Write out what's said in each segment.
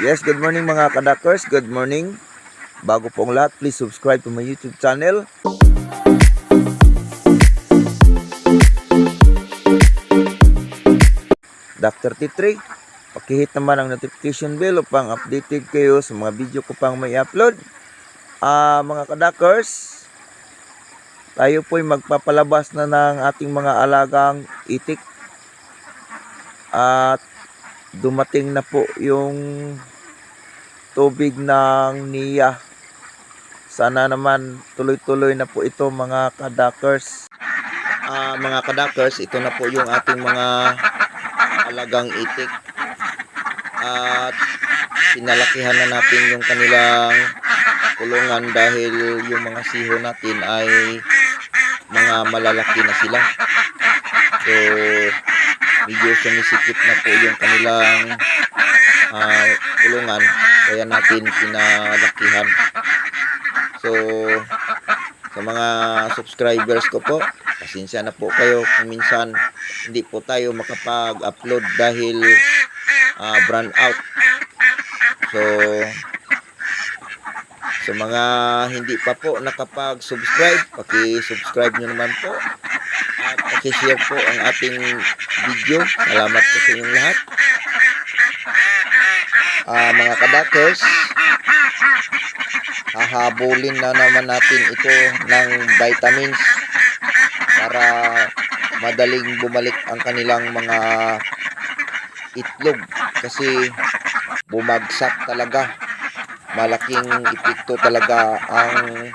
Yes, good morning mga kadakers. Good morning. Bago pong lahat, please subscribe to my YouTube channel. Dr. T3, pakihit naman ang notification bell upang updated kayo sa mga video ko pang may upload. Ah, mga kadakers, tayo po'y magpapalabas na ng ating mga alagang itik. At dumating na po yung tubig ng niya. Sana naman tuloy-tuloy na po ito mga kadakers. Ah, mga kadakers, ito na po yung ating mga alagang itik. At pinalakihan na natin yung kanilang kulungan dahil yung mga siho natin ay mga malalaki na sila. So, medyo sumisikip na po yung kanilang ah, kulungan. Kaya natin pinalakihan. So sa mga subscribers ko po pasensya na po kayo kung minsan hindi po tayo makapag-upload dahil ah, brand out. So sa mga hindi pa po nakapag-subscribe paki-subscribe nyo naman po at paki-share po ang ating video. Salamat po sa inyong lahat. Ah, mga kadakers, hahabulin na naman natin ito ng vitamins para madaling bumalik ang kanilang mga itlog kasi bumagsak talaga. Malaking epekto talaga ang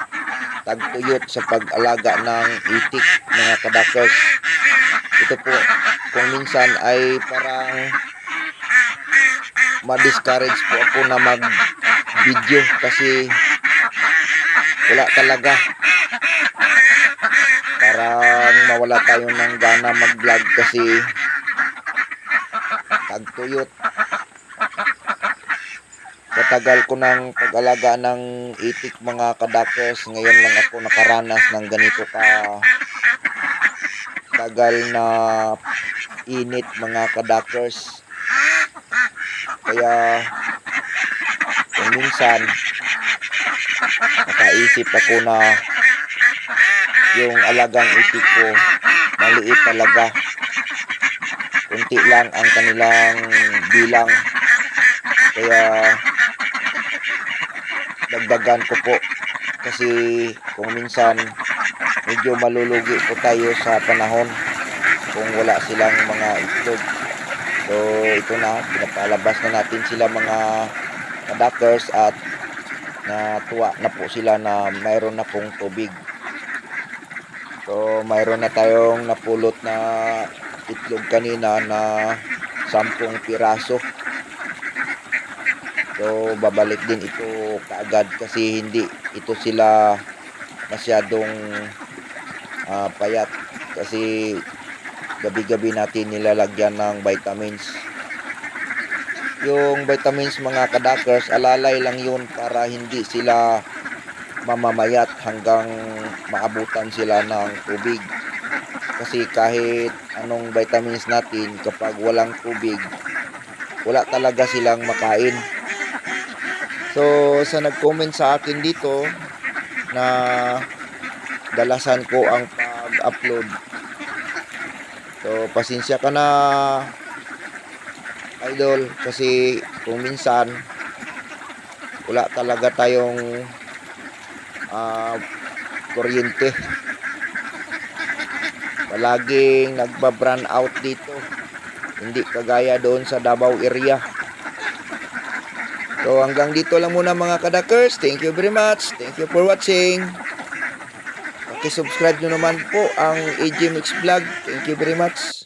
tagtuyot sa pag-alaga ng itik mga kadakers. Ito po, kung minsan ay parang ma-discourage po ako na mag-video kasi wala talaga. Parang mawala tayo ng gana mag-vlog kasi tagtuyot. Katagal ko ng pag-alaga ng itik mga kadakers. Ngayon lang ako nakaranas ng ganito ka tagal na init mga kadakers. Kaya kung minsan nakaisip ako na yung alagang itik ko maliit talaga. Kunti lang ang kanilang bilang. Kaya dagdagan ko po. Kasi kung minsan medyo malulugi po tayo sa panahon kung wala silang mga itlog. So ito na pinapalabas na natin sila mga kadakers at natuwa na po sila na mayroon na pong tubig. So mayroon na tayong napulot na itlog kanina na 10 piraso So babalik din ito kaagad kasi hindi ito sila masyadong ah, payat kasi gabi-gabi natin nilalagyan ng vitamins. Yung vitamins mga kadakers, alalay lang yun para hindi sila mamamayat hanggang maabutan sila ng tubig. Kasi kahit anong vitamins natin, kapag walang tubig, wala talaga silang makain. So, sa nag-comment sa akin dito na dalasan ko ang pag-upload. So, pasensya ka na idol kasi kung minsan wala talaga tayong ah, kuryente. Palaging nagba-brand out dito. Hindi kagaya doon sa Davao area. So hanggang dito lang muna mga kadakers. Thank you very much. Thank you for watching. Paki-subscribe nyo naman po ang AJ Mix Vlog. Thank you very much.